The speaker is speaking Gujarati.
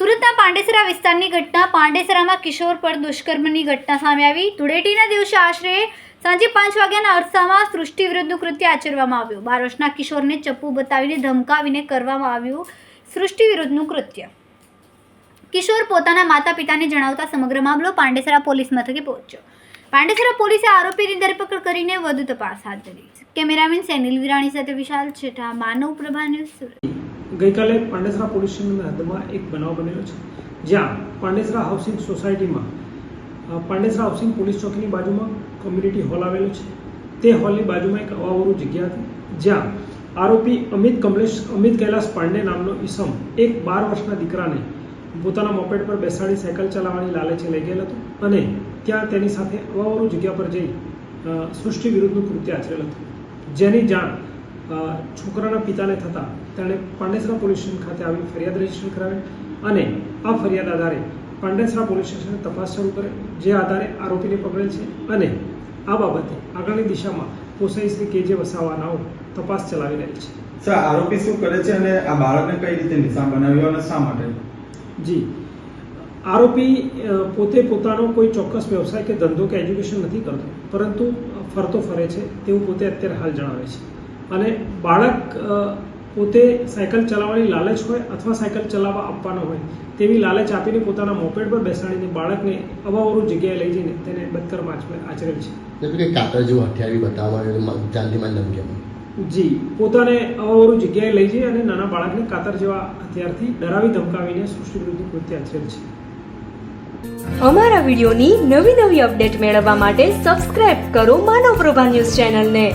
પાંડેસરા વિસ્તારની ઘટના. પાંડેસરામાં કિશોર પર દુષ્કર્મની ઘટના સામે આવી. ધૂળેટીના દિવસે આશરે સાંજે પાંચ વાગ્યાના અરસામાં સૃષ્ટિ વિરુદ્ધનું કૃત્ય આચરવામાં આવ્યું. બાર વર્ષના કિશોરને ચપ્પુ બતાવીને ધમકાવીને કરવામાં આવ્યું સૃષ્ટિ વિરુદ્ધનું કૃત્ય. કિશોર પોતાના માતા પિતાને જણાવતા સમગ્ર મામલો પાંડેસરા પોલીસ મથકે પહોંચ્યો. પાંડેસરા પોલીસે આરોપીની ધરપકડ કરીને વધુ તપાસ હાથ ધરી કેમેરામેન સેનિલ વિરાણી સાથે વિશાલ છેઠા, માનવ પ્રભા ન્યૂઝ સુરત. ગઈકાલે પાંડેસરા પોલીસ સ્ટેશનના હદમાં એક બનાવ બનેલો છે, જ્યાં પાંડેસરા હાઉસિંગ સોસાયટીમાં પાંડેસરા હાઉસિંગ પોલીસ ચોકીની બાજુમાં કોમ્યુનિટી હોલ આવેલો છે. તે હોલની બાજુમાં એક અવાવરું જગ્યા હતી, જ્યાં આરોપી અમિત કમલેશ, અમિત કૈલાસ પાંડે નામનો ઈસમ એક બાર વર્ષના દીકરાને પોતાના મોપેડ પર બેસાડી સાયકલ ચલાવવાની લાલચે લઈ ગયેલ હતો અને ત્યાં તેની સાથે અવાવરું જગ્યા પર જઈ સૃષ્ટિ વિરુદ્ધનું કૃત્ય આચરેલ હતું. જેની જાણ છોકરાના પિતાને થતાં તેણે પાંડેસરા પોલીસ સ્ટેશન ખાતે આવી ફરિયાદ રજિસ્ટર કરાવી અને આ ફરિયાદ આધારે પાંડેસરા પોલીસ સ્ટેશને તપાસ શરૂ કરે જે આધારે આરોપીને પકડેલ છે અને આ બાબતે આગળની દિશામાં પોસાઈ શ્રી કે જે વસાવાનાઓ તપાસ ચલાવી રહી છે. સર આરોપી શું કરે છે અને આ બાળકને કઈ રીતે નિશાન બનાવ્યો અને શા માટે? જી. આરોપી પોતે પોતાનો કોઈ ચોક્કસ વ્યવસાય કે ધંધો કે એજ્યુકેશન નથી કરતો પરંતુ ફરતો ફરે છે તેવું પોતે અત્યારે હાલ જણાવે છે. અને બાળક પોતે સાયકલ ચલાવવાની લાલચ હોય અથવા સાયકલ ચલાવવા આપવાનો હોય તેવી લાલચ આપીને પોતાના મોપેડ પર બેસાડીને બાળકને અવાવરું જગ્યાએ લઈ જઈને તેને બદકર્મ આચરે- આચરેલ છે. કે કાતર જેવું હથિયારી બતાવવામાં આવ્યું ધમકી જી પોતાને અવાવરું જગ્યાએ લઈ જઈ અને નાના બાળકને કાતર જેવા હથિયારથી ડરાવી ધમકાવીને સૃષ્ટિ વિરુદ્ધ કૃત્ય આચરેલ છે. અમારા વિડીયોની નવી નવી અપડેટ મેળવવા માટે સબસ્ક્રાઇબ કરો માનવ પ્રભા ન્યૂઝ ચેનલને.